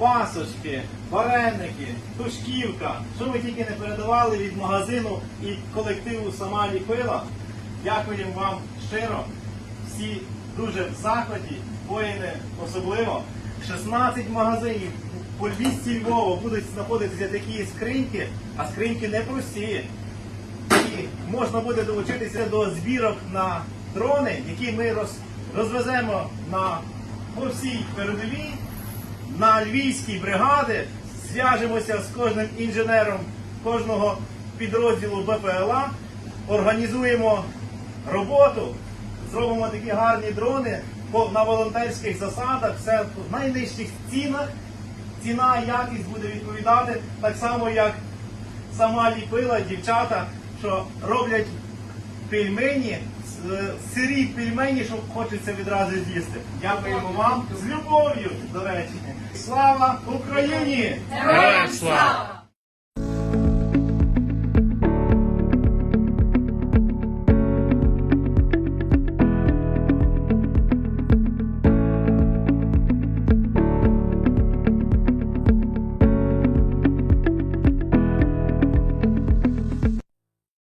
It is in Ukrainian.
пасочки, вареники, тушківка. Що ми тільки не передавали від магазину і колективу сама ліпила. Дякуємо вам щиро. Всі дуже в захваті, воїни особливо. 16 магазинів по 200 Львова будуть знаходитися такі скриньки, а скриньки не прості. І можна буде долучитися до збірок на дрони, які ми роз, розвеземо на по всій передовій, на львівські бригади, зв'яжемося з кожним інженером кожного підрозділу БПЛА, організуємо роботу, зробимо такі гарні дрони на волонтерських засадах, все в найнижчих цінах. Ціна якість буде відповідати. Так само, як сама ліпила дівчата, що роблять пельмені, сирі пельмені, що хочеться відразу з'їсти. Дякуємо вам з любов'ю, до речі. Слава Україні! Героям слава!